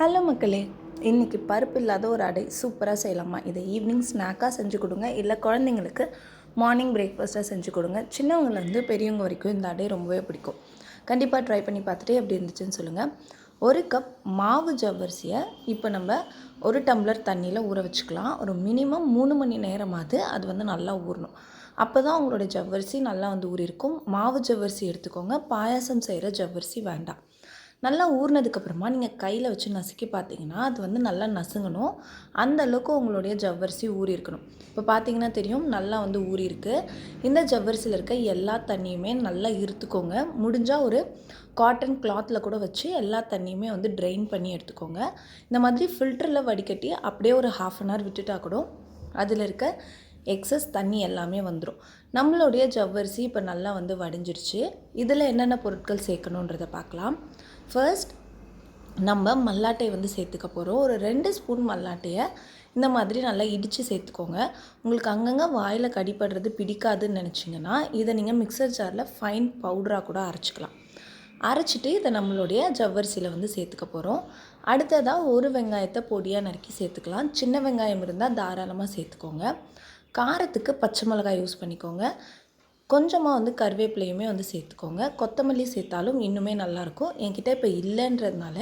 Hello மக்களே இன்றைக்கி பருப்பு இல்லாத ஒரு அடை சூப்பராக செய்யலாமா? இதை ஈவினிங் ஸ்நாக்காக செஞ்சு கொடுங்க. இல்லை குழந்தைங்களுக்கு மார்னிங் பிரேக்ஃபாஸ்ட்டாக செஞ்சு கொடுங்க. சின்னவங்கலேருந்து பெரியவங்க வரைக்கும் இந்த அடை ரொம்பவே பிடிக்கும். கண்டிப்பாக ட்ரை பண்ணி பார்த்துட்டு எப்படி இருந்துச்சுன்னு சொல்லுங்கள் ஒரு கப் மாவு ஜவ்வரிசியை இப்போ நம்ம ஒரு டம்ளர் தண்ணியில் ஊற வச்சுக்கலாம். ஒரு மினிமம் மூணு மணி நேரமாவது அது வந்து நல்லா ஊறணும். அப்போ தான் உங்களோட ஜவ்வரிசி நல்லா வந்து ஊறியிருக்கும். மாவு ஜவ்வரிசி எடுத்துக்கோங்க. பாயாசம் செய்கிற ஜவ்வரிசி வேண்டாம். நல்லா ஊறினதுக்கப்புறமா நீங்கள் கையில் வச்சு நசுக்கி பார்த்தீங்கன்னா அது வந்து நல்லா நசுங்கணும். அந்த அளவுக்கு உங்களுடைய ஜவ்வரிசி ஊறி இருக்கணும். இப்போ பார்த்தீங்கன்னா தெரியும் நல்லா வந்து ஊறிருக்கு இந்த ஜவ்வரிசியில் இருக்க எல்லா தண்ணியுமே நல்லா இருத்துக்கோங்க. முடிஞ்சால் ஒரு காட்டன் கிளாத்தில் கூட வச்சு எல்லா தண்ணியுமே வந்து ட்ரெயின் பண்ணி எடுத்துக்கோங்க. இந்த மாதிரி ஃபில்டரில் வடிகட்டி அப்படியே ஒரு ஹாஃப் அன் ஹவர் விட்டுட்டா கூட அதில் இருக்க எக்ஸஸ் தண்ணி எல்லாமே வந்துடும் நம்மளுடைய ஜவ்வரிசி இப்போ நல்லா வந்து வடிஞ்சிருச்சு. இதில் என்னென்ன பொருட்கள் சேர்க்கணுன்றதை பார்க்கலாம். ஃபர்ஸ்ட் நம்ம மல்லாட்டை வந்து சேர்த்துக்க போகிறோம் ஒரு ரெண்டு ஸ்பூன் மல்லாட்டையை இந்த மாதிரி நல்லா இடித்து சேர்த்துக்கோங்க. உங்களுக்கு அங்கங்கே வாயில் கடிப்படுறது பிடிக்காதுன்னு நினச்சிங்கன்னா இதை நீங்கள் மிக்சர் ஜாரில் ஃபைன் பவுடராக கூட அரைச்சிக்கலாம். அரைச்சிட்டு இதை நம்மளுடைய ஜவ்வரிசியில் வந்து சேர்த்துக்க போகிறோம் அடுத்ததாக ஒரு வெங்காயத்தை பொடியாக நறுக்கி சேர்த்துக்கலாம். சின்ன வெங்காயம் இருந்தால் தாராளமாக சேர்த்துக்கோங்க. காரத்துக்கு பச்சை மிளகாய் யூஸ் பண்ணிக்கோங்க. கொஞ்சமாக வந்து கருவேப்பிலையுமே வந்து சேர்த்துக்கோங்க. கொத்தமல்லி சேர்த்தாலும் இன்னுமே நல்லாயிருக்கும். என்கிட்ட இப்போ இல்லைன்றதுனால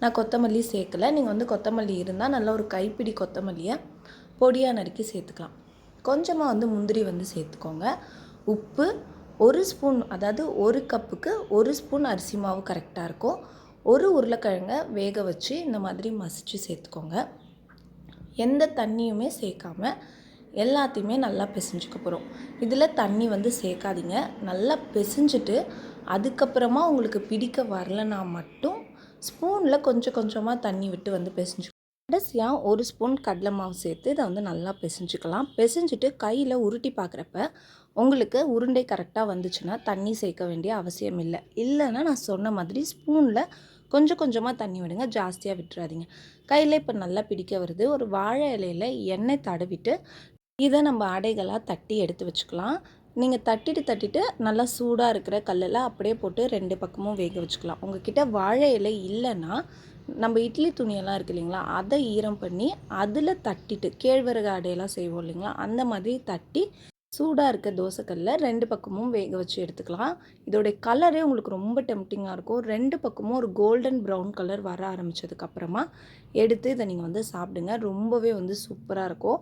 நான் கொத்தமல்லி சேர்க்கலை. நீங்கள் வந்து கொத்தமல்லி இருந்தால் நல்லா ஒரு கைப்பிடி கொத்தமல்லியை பொடியாக நறுக்கி சேர்த்துக்கலாம். கொஞ்சமாக வந்து முந்திரி வந்து சேர்த்துக்கோங்க. உப்பு ஒரு ஸ்பூன் அதாவது ஒரு கப்புக்கு ஒரு ஸ்பூன் அரிசி மாவு கரெக்டாக இருக்கும். ஒரு உருளைக்கிழங்க வேக வச்சு இந்த மாதிரி மசித்து சேர்த்துக்கோங்க. எந்த தண்ணியுமே சேர்க்காமல் எல்லாத்தையுமே நல்லா பிசைஞ்சுக்க போகிறோம் இதில் தண்ணி வந்து சேர்க்காதீங்க. நல்லா பிசைஞ்சிட்டு அதுக்கப்புறமா உங்களுக்கு பிடிக்க வரலனா மட்டும் ஸ்பூனில் கொஞ்சம் கொஞ்சமாக தண்ணி விட்டு வந்து பிசைஞ்சு கடைசியாக ஒரு ஸ்பூன் கடலை மாவு சேர்த்து இதை வந்து நல்லா பிசைஞ்சுக்கலாம். பிசைஞ்சிட்டு கையில் உருட்டி பார்க்குறப்ப உங்களுக்கு உருண்டை கரெக்டாக வந்துச்சுன்னா தண்ணி சேர்க்க வேண்டிய அவசியம் இல்லை. இல்லைன்னா நான் சொன்ன மாதிரி ஸ்பூனில் கொஞ்சம் கொஞ்சமாக தண்ணி விடுங்க. ஜாஸ்தியாக விட்டுறாதீங்க. கையில் இப்போ நல்லா பிடிக்க வருது. ஒரு வாழை இலையில் எண்ணெய் தடவிட்டு இதை நம்ம அடைகளாக தட்டி எடுத்து வச்சுக்கலாம். நீங்கள் தட்டிட்டு தட்டிட்டு நல்லா சூடாக இருக்கிற கல்லில் அப்படியே போட்டு ரெண்டு பக்கமும் வேக வச்சுக்கலாம். உங்ககிட்ட வாழை இலை இல்லைன்னா நம்ம இட்லி துணியெல்லாம் இருக்குது இல்லைங்களா அதை ஈரம் பண்ணி அதில் தட்டிட்டு கேழ்வரகு அடையெல்லாம் செய்வோம் இல்லைங்களா அந்த மாதிரி தட்டி சூடாக இருக்க தோசைக்கல்ல ரெண்டு பக்கமும் வேக வச்சு எடுத்துக்கலாம். இதோடைய கலரே உங்களுக்கு ரொம்ப டெம்டிங்காக இருக்கும். ரெண்டு பக்கமும் ஒரு கோல்டன் ப்ரௌன் கலர் வர ஆரம்பித்ததுக்கப்புறமா எடுத்து இதை நீங்கள் வந்து சாப்பிடுங்க. ரொம்பவே வந்து சூப்பராக இருக்கும்.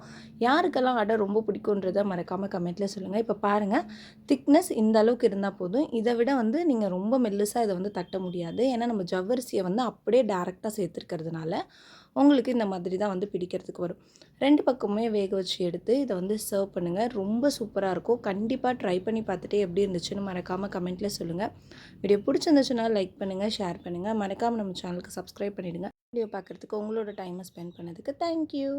யாருக்கெல்லாம் அடை ரொம்ப பிடிக்குன்றதை மறக்காமல் கமெண்ட்டில் சொல்லுங்கள் இப்போ பாருங்கள் திக்னஸ் இந்த அளவுக்கு இருந்தால் போதும். இதை விட வந்து நீங்கள் ரொம்ப மெல்லுசாக இதை வந்து தட்ட முடியாது. ஏன்னா நம்ம ஜவ்வரிசியை வந்து அப்படியே டேரெக்டாக சேர்த்துருக்கிறதுனால உங்களுக்கு இந்த மாதிரி தான் வந்து பிடிக்கிறதுக்கு வரும். ரெண்டு பக்கமுமே வேக வச்சு எடுத்து இதை வந்து சர்வ் பண்ணுங்கள் ரொம்ப சூப்பராக இருக்கும். கண்டிப்பாக ட்ரை பண்ணி பார்த்துட்டு எப்படி இருந்துச்சுன்னு மறக்காமல் கமெண்ட்டில் சொல்லுங்கள் வீடியோ பிடிச்சிருந்துச்சுன்னா லைக் பண்ணுங்கள் ஷேர் பண்ணுங்கள் மறக்காமல் நம்ம சேனலுக்கு சப்ஸ்கிரைப் பண்ணிவிடுங்க வீடியோ பார்க்குறதுக்கு உங்களோட டைமை ஸ்பெண்ட் பண்ணதுக்கு தேங்க்யூ